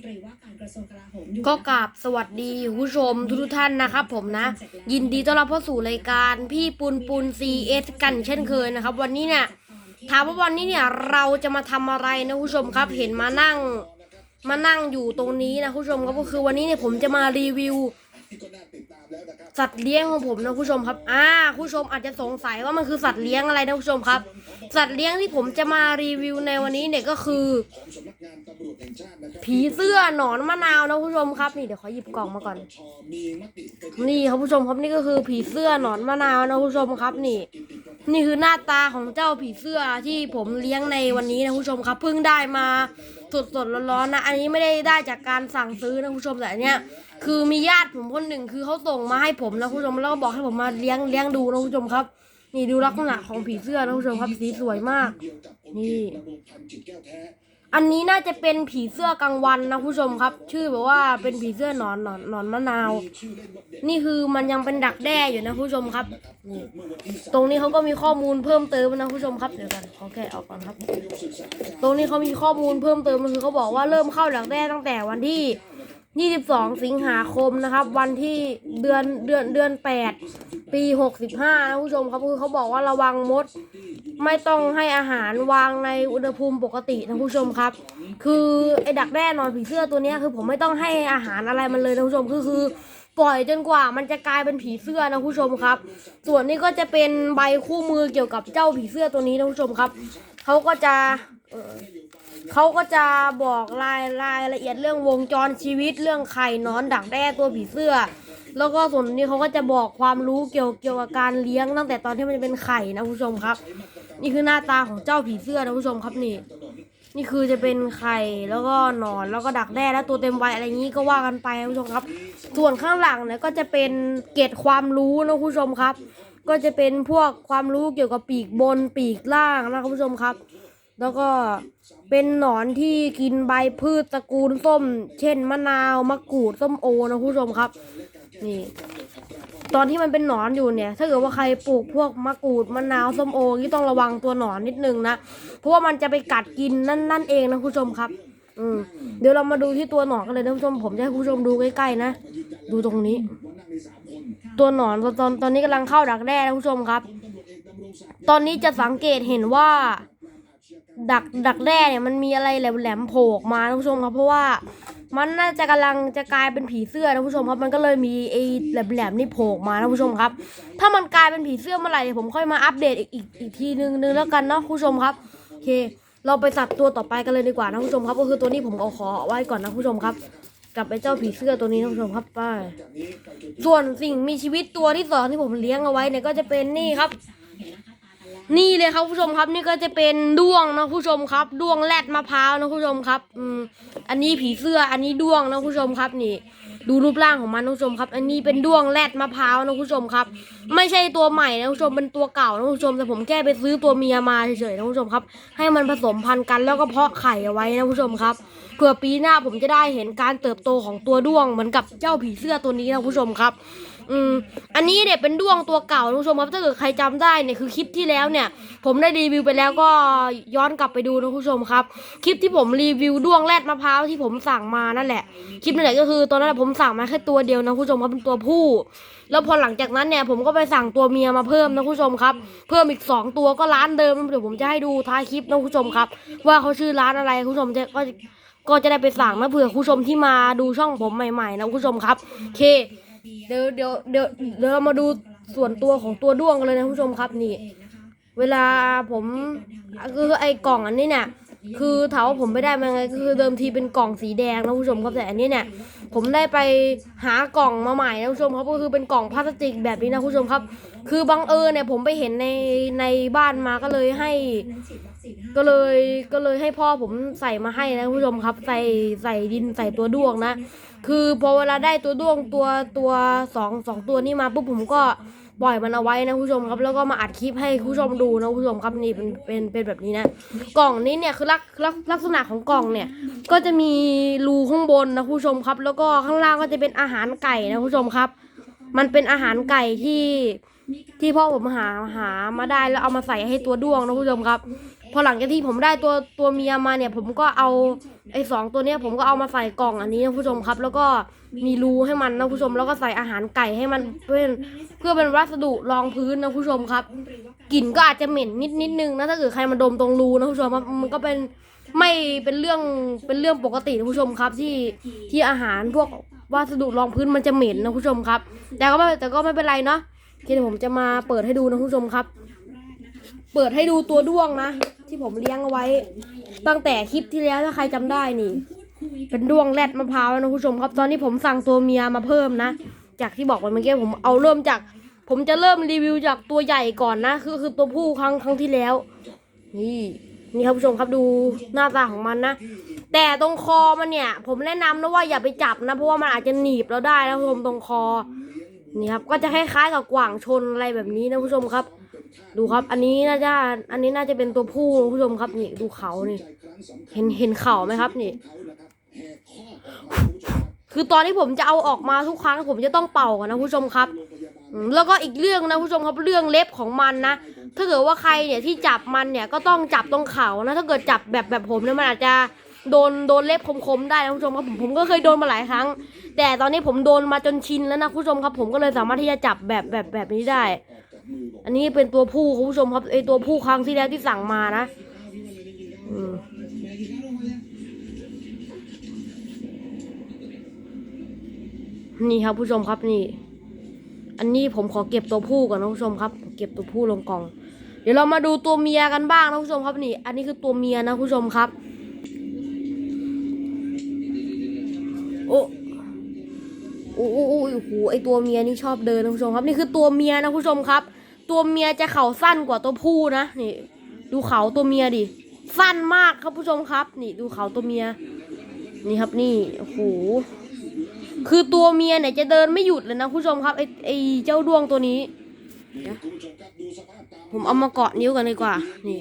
นตรีว่าการกระทรวงกลาโหมอยู่ก็กราบสวัสดีคุณผู้ชมทุกๆท่านนะครับผมนะ ยินดีต้อนรับเข้าสู่รายการพี่ปุนปุน CS กันเช่นเคยนะครับ วันนี้เนี่ยถามว่าวันนี้เนี่ยเราจะมาทำอะไรนะคุณผู้ชมครับ เห็นมานั่ง มานั่งอยู่ตรงนี้นะคุณผู้ชมครับก็คือวันนี้เนี่ยผมจะมารีวิว สัตว์เลี้ยงของผมนะคุณผู้ชมครับ อ่าคุณผู้ชมอาจจะสงสัยว่ามันคือสัตว์เลี้ยงอะไรนะคุณผู้ชมครับ สัตว์เลี้ยงที่ผมจะมารีวิวในวันนี้เนี่ยก็คือ ผีเสื้อหนอนมะนาวนะคุณผู้ชมครับ นี่เดี๋ยวขอหยิบกล่องมาก่อน นี่ครับผู้ชมครับนี่ก็คือผีเสื้อหนอนมะนาวนะคุณผู้ชมครับนี่ นี่คือหน้าตาของเจ้าผีเสื้อที่ผมเลี้ยงในวันนี้นะคุณผู้ชมครับเพิ่งได้มา สดสดๆร้อนๆนะ อันนี้ไม่ได้ได้จากการสั่งซื้อนะคุณผู้ชมแต่อันเนี้ยคือมีญาติผมคนหนึ่งคือเขาส่งมาให้ผมนะคุณผู้ชมแล้วก็บอกให้ผมมาเลี้ยงเลี้ยงดูนะคุณผู้ชมครับ นี่ดูลักษณะของผีเสื้อนะคุณผู้ชมครับสีสวยมาก นี่ อันนี้น่าจะเป็นผีเสื้อกลางวันนะผู้ชมครับ ชื่อแบบว่าเป็นผีเสื้อหนอนหนอนหนอนมะนาว นี่คือมันยังเป็นดักแด้อยู่นะผู้ชมครับนี่ตรงนี้เขาก็มีข้อมูลเพิ่มเติมนะผู้ชมครับเดี๋ยวกันขอแกะออกก่อนครับ ตรงนี้เขามีข้อมูลเพิ่มเติมก็คือเขาบอกว่าเริ่มเข้าดักแด้ตั้งแต่วันที่ 22 สิงหาคมนะครับ วันที่เดือนเดือนเดือน 8 ปี 65 นะผู้ชมครับคือเขาบอกว่าระวังมด ไม่ต้องให้อาหารวางในอุณหภูมิปกตินะผู้ชมครับ คือไอ้ดักแด้นอนผีเสื้อตัวนี้คือผมไม่ต้องให้อาหารอะไรมันเลยนะผู้ชมคือคือปล่อยจนกว่ามันจะกลายเป็นผีเสื้อนะผู้ชมครับ ส่วนนี้ก็จะเป็นใบคู่มือเกี่ยวกับเจ้าผีเสื้อตัวนี้นะผู้ชมครับเขาก็จะ เขาก็จะบอกรายรายละเอียดเรื่องวงจรชีวิตเรื่องไข่นอนดักแด้ตัวผีเสื้อ แล้วก็ส่วนนี้เขาก็จะบอกความรู้เกี่ยวเกี่ยวกับการเลี้ยงตั้งแต่ตอนที่มันเป็นไข่นะผู้ชมครับ นี่คือหน้าตาของเจ้าผีเสื้อนะผู้ชมครับนี่ นี่คือจะเป็นไข่แล้วก็นอนแล้วก็ดักแด้แล้วตัวเต็มวัยอะไรอย่างนี้ก็ว่ากันไปนะผู้ชมครับ ส่วนข้างหลังเนี่ยก็จะเป็นเกร็ดความรู้นะผู้ชมครับ ก็จะเป็นพวกความรู้เกี่ยวกับปีกบนปีกล่างนะครับผู้ชมครับ แล้วก็เป็นหนอนที่กินใบพืชตระกูลส้ม เช่นมะนาวมะกรูดส้มโอนะผู้ชมครับ นี่ ตอนที่มันเป็นหนอนอยู่เนี่ย ถ้าเกิดว่าใครปลูกพวกมะกรูดมะนาวส้มโอนี่ต้องระวังตัวหนอนนิดนึงนะเพราะว่ามันจะไปกัดกินนั่นนั่นเองนะผู้ชมครับ อืมเดี๋ยวเรามาดูที่ตัวหนอนกันเลยนะผู้ชม ผมจะให้ผู้ชมดูใกล้ๆนะดูตรงนี้ ตัวหนอนตอนตอนตอนนี้กำลังเข้าดักแด้นะผู้ชมครับ ตอนนี้จะสังเกตเห็นว่า ดักดักแด้เนี่ยมันมีอะไรแหลมๆโผล่ออกมานผู้ชมครับ เพราะว่ามันน่าจะกำลังจะกลายเป็นผีเสื้อท่านผู้ชมครับ มันก็เลยมีไอ้แหลมๆนี่โผล่ออกมานผู้ชมครับ ถ้ามันกลายเป็นผีเสื้อเมื่อไหร่ผมค่อยมาอัปเดตอีกอีกอีกทีนึงนึงแล้วกันเนาะผู้ชมครับโอเค เราไปสัตว์ตัวต่อไปกันเลยดีกว่านะผู้ชมครับ ก็คือตัวนี้ผมเอาขอไว้ก่อนนะผู้ชมครับกับไอ้เจ้าผีเสื้อตัวนี้ท่านผู้ชมครับไปส่วนสิ่งมีชีวิตตัวที่สองที่ผมเลี้ยงเอาไว้เนี่ยก็จะเป็นนี่ครับ นี่เลยครับผู้ชมครับนี่ก็จะเป็นด้วงนะผู้ชมครับด้วงแรดมะพร้าวนะผู้ชมครับอืมอันนี้ผีเสื้ออันนี้ด้วงนะผู้ชมครับนี่ ดูรูปร่างของมันนะผู้ชมครับ อันนี้เป็นด้วงแรดมะพร้าวนะผู้ชมครับ ไม่ใช่ตัวใหม่นะผู้ชมเป็นตัวเก่านะผู้ชมแต่ผมแค่ไปซื้อตัวเมียมาเฉยๆนะผู้ชมครับ ให้มันผสมพันธุ์กันแล้วก็เพาะไข่เอาไว้นะผู้ชมครับเผื่อปีหน้าผมจะได้เห็นการเติบโตของตัวด้วงเหมือนกับเจ้าผีเสื้อตัวนี้นะผู้ชมครับ อืม อันนี้เนี่ยเป็นด้วงตัวเก่านะผู้ชมครับถ้าเกิดใครจำได้เนี่ยคือคลิปที่แล้วเนี่ย ผมได้รีวิวไปแล้วก็ย้อนกลับไปดูนะผู้ชมครับ คลิปที่ผมรีวิวด้วงแรดมะพร้าวที่ผมสั่งมานั่นแหละ คลิปนั่นแหละก็คือตอนนั้นผมสั่งมาแค่ตัวเดียวนะผู้ชมครับเป็นตัวผู้ แล้วพอหลังจากนั้นเนี่ยผมก็ไปสั่งตัวเมียมาเพิ่มนะผู้ชมครับ เพิ่มอีกสองตัวก็ร้านเดิมเดี๋ยวผมจะให้ดูท้ายคลิปนะผู้ชมครับ ว่าเขาชื่อร้านอะไรผู้ชมจะก็ก็จะได้ไปสั่งนะเผื่อผู้ชมที่มาดูช่องผมใหม่ๆนะผู้ชมครับ เค เดี๋ยวเดี๋ยวเดี๋ยวเดี๋ยวเรามาดูส่วนตัวของตัวด้วงกันเลยนะผู้ชมครับนี่ เวลาผมคือไอ้กล่องอันนี้เนี่ยคือถามว่าผมไม่ได้มาไงคือเดิมทีเป็นกล่องสีแดงนะผู้ชมครับแต่อันนี้เนี่ย ผมได้ไปหากล่องมาใหม่นะผู้ชมครับก็คือเป็นกล่องพลาสติกแบบนี้นะผู้ชมครับ คือบังเอิญเนี่ยผมไปเห็นในในบ้านมาก็เลยให้ ก็เลยก็เลยให้พ่อผมใส่มาให้นะผู้ชมครับ ใส่ใส่ดินใส่ตัวด้วงนะ คือพอเวลาได้ตัวด้วงตัวตัวสองสองตัวนี้มาปุ๊บผมก็ปล่อยมันเอาไว้นะผู้ชมครับ แล้วก็มาอัดคลิปให้ผู้ชมดูนะผู้ชมครับนี่เป็นเป็นเป็นแบบนี้นะกล่องนี้เนี่ยคือลักลักลักษณะของกล่องเนี่ย ก็จะมีรูข้างบนนะผู้ชมครับ แล้วก็ข้างล่างก็จะเป็นอาหารไก่นะผู้ชมครับ มันเป็นอาหารไก่ที่ที่พ่อผมหาหามาได้แล้วเอามาใส่ให้ตัวด้วงนะผู้ชมครับ พอหลังจากที่ผมได้ตัวตัวเมียมาเนี่ย ผมก็เอาไอ้สองตัวเนี้ยผมก็เอามาใส่กล่องอันนี้นะผู้ชมครับ แล้วก็มีรูให้มันนะผู้ชม แล้วก็ใส่อาหารไก่ให้มันเพื่อเพื่อเป็นวัสดุรองพื้นนะผู้ชมครับกลิ่นก็อาจจะเหม็นนิดนิดนึงนะถ้าเกิดใครมาดมตรงรูนะผู้ชมครับมันก็เป็นไม่เป็นเรื่องเป็นเรื่องปกตินะผู้ชมครับที่ที่อาหารพวกวัสดุรองพื้นมันจะเหม็นนะผู้ชมครับ แต่ก็ไม่แต่ก็ไม่เป็นไรเนาะเดี๋ยวผมจะมาเปิดให้ดูนะผู้ชมครับ เปิดให้ดูตัวด้วงนะ ที่ผมเลี้ยงเอาไว้ ตั้งแต่คลิปที่แล้วถ้าใครจำได้นี่ เป็นด้วงแรดมะพร้าวนะผู้ชมครับ ตอนนี้ผมสั่งตัวเมียมาเพิ่มนะ จากที่บอกไปเมื่อกี้ผมเอาเริ่มจาก ผมจะเริ่มรีวิวจากตัวใหญ่ก่อนนะคือคือตัวผู้ครั้งครั้งที่แล้ว นี่นี่ครับผู้ชมครับดูหน้าตาของมันนะ แต่ตรงคอมันเนี่ย ผมแนะนำนะว่าอย่าไปจับนะ เพราะว่ามันอาจจะหนีบเราได้นะผู้ชมตรงคอนี่ครับก็จะคล้ายๆกับกว่างชนอะไรแบบนี้นะผู้ชมครับ ดูครับ อันนี้น่าจะอันนี้น่าจะเป็นตัวผู้นะผู้ชมครับนี่ดูเขานี่ เห็นเห็นเข่าไหมครับนี่ คือตอนที่ผมจะเอาออกมาทุกครั้งผมจะต้องเป่าก่อนนะผู้ชมครับแล้วก็อีกเรื่องนะผู้ชมครับเรื่องเล็บของมันนะถ้าเกิดว่าใครเนี่ยที่จับมันเนี่ยก็ต้องจับตรงเขานะถ้าเกิดจับแบบแบบผมเนี่ยมันอาจจะโดนโดนเล็บคมๆได้นะผู้ชมครับผมผมก็เคยโดนมาหลายครั้ง แต่ตอนนี้ผมโดนมาจนชินแล้วนะผู้ชมครับ ผมก็เลยสามารถที่จะจับแบบแบบแบบนี้ได้ อันนี้เป็นตัวผู้คุณผู้ชมครับไอตัวผู้ครั้งที่แล้วที่สั่งมานะนี่ครับผู้ชมครับนี่ อันนี้ผมขอเก็บตัวผู้ก่อนนะผู้ชมครับ เก็บตัวผู้ลงกล่อง เดี๋ยวเรามาดูตัวเมียกันบ้างนะผู้ชมครับนี่ อันนี้คือตัวเมียนะผู้ชมครับ โอ้โอ้โอ้ โอ้โหไอตัวเมียนี่ชอบเดินนะผู้ชมครับ นี่คือตัวเมียนะผู้ชมครับ ตัวเมียจะเข่าสั้นกว่าตัวผู้นะนี่ดูเขาตัวเมียดิสั้นมากครับผู้ชมครับ นี่ดูเขาตัวเมีย นี่ครับนี่โอ้โหคือตัวเมียเนี่ยจะเดินไม่หยุดเลยนะผู้ชมครับไอไอเจ้าดวงตัวนี้ผมเอามาเกาะนิ้วกันดีกว่า นี่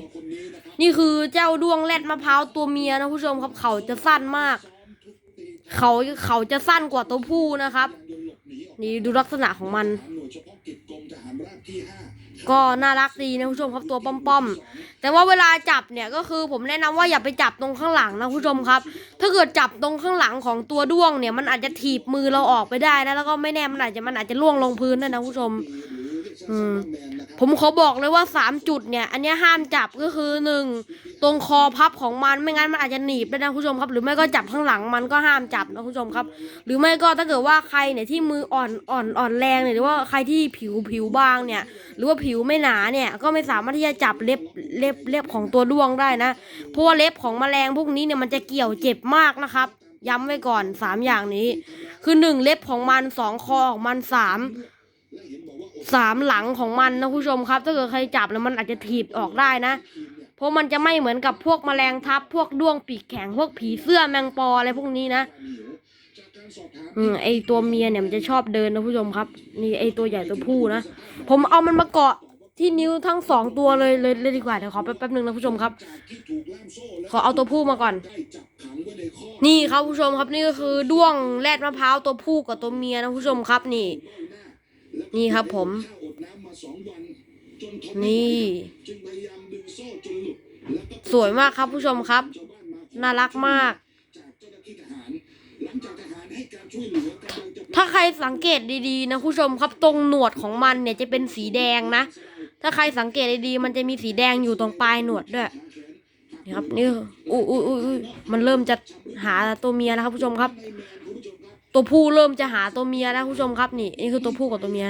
นี่คือเจ้าดวงแรดมะพร้าวตัวเมียนะผู้ชมครับ เขาจะสั้นมาก เขาเขาจะสั้นกว่าตัวผู้นะครับ นี่ดูลักษณะของมัน ก็น่ารักดีนะผู้ชมครับตัวป้อมๆ แต่ว่าเวลาจับเนี่ยก็คือผมแนะนำว่าอย่าไปจับตรงข้างหลังนะผู้ชมครับ ถ้าเกิดจับตรงข้างหลังของตัวด้วงเนี่ยมันอาจจะถีบมือเราออกไปได้นะแล้วก็ไม่แน่มันอาจจะมันอาจจะล่วงลงพื้นได้นะผู้ชม อืม ผมขอบอกเลยว่าสามจุดเนี่ย อันเนี้ยห้ามจับก็คือหนึ่งตรงคอพับของมันไม่งั้นมันอาจจะหนีบได้นะคุณผู้ชมครับ หรือไม่ก็จับข้างหลังมันก็ห้ามจับนะคุณผู้ชมครับ หรือไม่ก็ถ้าเกิดว่าใครเนี่ยที่มืออ่อนอ่อนอ่อนแรงเนี่ยหรือว่าใครที่ผิวผิวบางเนี่ย หรือว่าผิวไม่หนาเนี่ยก็ไม่สามารถที่จะจับเล็บเล็บเล็บของตัวด้วงได้นะเพราะว่าเล็บของแมลงพวกนี้เนี่ยมันจะเกี่ยวเจ็บมากนะครับ ย้ำไว้ก่อนสามอย่างนี้ คือหนึ่งเล็บของมันสองคอของมันสาม สามหลังของมันนะผู้ชมครับ ถ้าเกิดใครจับแล้วมันอาจจะถีบออกได้นะ เพราะมันจะไม่เหมือนกับพวกแมลงทับ พวกด้วงปีกแข็งพวกผีเสื้อแมงปออะไรพวกนี้นะอืมไอตัวเมียเนี่ยมันจะชอบเดินนะผู้ชมครับ นี่ไอตัวใหญ่ตัวผู้นะผมเอามันมาเกาะที่นิ้วทั้งสองตัวเลยเลยเลยดีกว่าเดี๋ยวขอแป๊บแป๊บนึงนะผู้ชมครับ ขอเอาตัวผู้มาก่อน นี่ครับผู้ชมครับนี่ก็คือด้วงแรดมะพร้าวตัวผู้กับตัวเมียนะผู้ชมครับนี่ นี่ครับผม นี่ สวยมากครับผู้ชมครับ น่ารักมาก ถ้าใครสังเกตดีๆ นะผู้ชมครับตรงหนวดของมันเนี่ยจะเป็นสีแดงนะ ถ้าใครสังเกตดีๆ มันจะมีสีแดงอยู่ตรงปลายหนวดด้วยนี่ครับนี่อุ้ยอุ้ยอุ้ยมันเริ่มจะหาตัวเมียแล้วครับผู้ชมครับ ตัวผู้เริ่มจะหาตัวเมียแล้วผู้ชมครับนี่นี่คือตัวผู้กับตัวเมีย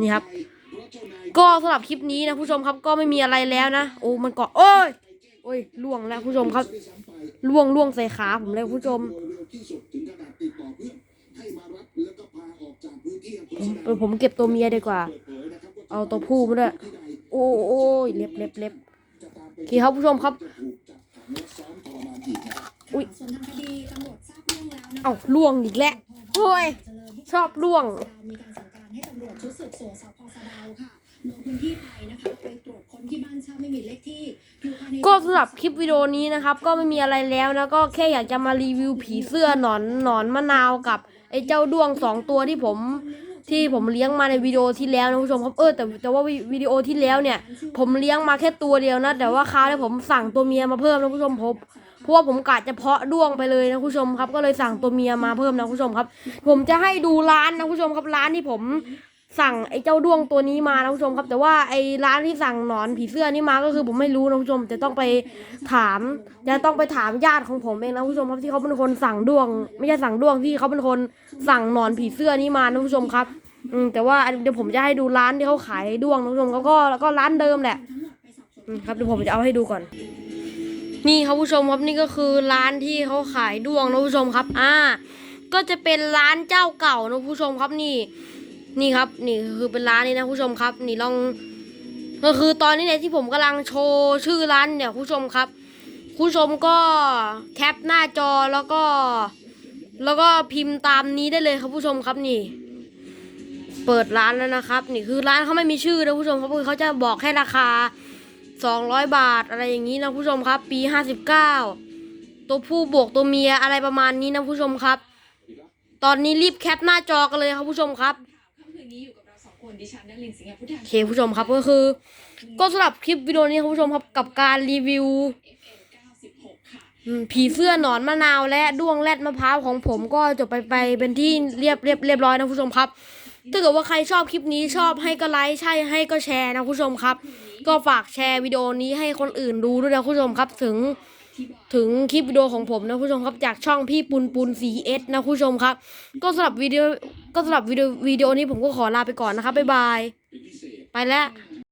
นี่ครับ ก็สำหรับคลิปนี้นะผู้ชมครับก็ไม่มีอะไรแล้วนะโอ้มันเกาะโอ้ยโอ้ยล่วงแล้วผู้ชมครับล่วงล่วงใส่ขาผมเลยผู้ชมผมผมเก็บตัวเมียดีกว่า เอาตัวผู้มาด้วยโอ้โอ้ยเล็บเล็บเล็บโอเคครับผู้ชมครับอุ๊ยส่วนทางคดีตำรวจทราบเรื่ องแล้วนะคะเอาล่วงอีกแล้วโอ้ยชอบล่วง มีการสั่งการให้ตำรวจชุดสืบสวนสพสะดาวค่ะลงพื้นที่ไปนะคะไปตรวจค้นที่บ้านเช่าไม่มีเลขที่อยู่ภายใน ก็สำหรับคลิปวิดีโอนี้นะครับ ก็ไม่มีอะไรแล้วนะก็แค่อยากจะมารีวิวผีเสื้อหนอนหนอนมะนาวกับไอ้เจ้าด้วงสองตัวที่ผมที่ผมเลี้ยงมาในวิดีโอที่แล้วนะผู้ชมครับเออแต่แต่ว่าวิวิดีโอที่แล้วเนี่ย ผมเลี้ยงมาแค่ตัวเดียวนะ แต่ว่าคราวนี้ผมสั่งตัวเมียมาเพิ่มนะผู้ชมผม เพราะว่าผมกะจะเพาะด้วงไปเลยนะผู้ชมครับ ก็เลยสั่งตัวเมียมาเพิ่มนะผู้ชมครับ ผมจะให้ดูร้านนะผู้ชมครับร้านที่ผมสั่งไอ้เจ้าด้วงตัวนี้มานะผู้ชมครับ แต่ว่าไอ้ร้านที่สั่งหนอนผีเสื้อนี่มาก็คือผมไม่รู้นะผู้ชมจะต้องไปถามจะต้องไปถามญาติของผมเองนะผู้ชมครับที่เขาเป็นคนสั่งด้วง ไม่ใช่สั่งด้วงที่เขาเป็นคนสั่งหนอนผีเสื้อนี่มานะผู้ชมครับ อืมแต่ว่าเดี๋ยวผมจะให้ดูร้านที่เขาขายด้วงนะผู้ชมเขาก็แล้วก็ร้านเดิมแหละครับเดี๋ยวผมจะเอาให้ดูก่อน นี่ครับผู้ชมครับนี่ก็คือร้านที่เขาขายดวงนะผู้ชมครับอ่าก็จะเป็นร้านเจ้าเก่านะผู้ชมครับนี่ นี่ครับนี่คือเป็นร้านนี้นะผู้ชมครับ นี่ลองก็คือตอนนี้เนี่ยที่ผมกำลังโชว์ชื่อร้านเนี่ยผู้ชมครับผู้ชมก็แคปหน้าจอแล้วก็ แล้วก็พิมพ์ตามนี้ได้เลยครับผู้ชมครับนี่ เปิดร้านแล้วนะครับ นี่คือร้านเขาไม่มีชื่อนะผู้ชมครับเขาจะบอกแค่ราคา 200 บาทอะไรอย่างนี้นะผู้ชมครับ ปี 59 ตัวผู้บวกตัวเมียอะไรประมาณนี้นะผู้ชมครับ ตอนนี้รีบแคปหน้าจอกันเลยครับผู้ชมครับเคนดิฉันนลินทร์สิงห์พุทธาโอเคผู้ชมครับก็คือ ก็สำหรับคลิปวิดีโอนี้ครับผู้ชมครับกับการรีวิวผีเสื้อหนอนมะนาวและด้วงแรดมะพร้าวของผมก็จบไปไปเป็นที่เรียบเรียบเรียบร้อยนะผู้ชมครับ ถ้าเกิดว่าใครชอบคลิปนี้ชอบให้ก็ไลค์ใช่ให้ก็แชร์นะผู้ชมครับ ก็ฝากแชร์วิดีโอนี้ให้คนอื่นดูด้วยนะผู้ชมครับถึงถึงคลิปวิดีโอของผมนะผู้ชมครับจากช่องพี่ปุนปุน 4S นะผู้ชมครับ ก็สำหรับวิดีโอก็สำหรับวิดีโอวิดีโอนี้ผมก็ขอลาไปก่อนนะครับบ๊ายบาย ไปแล้ว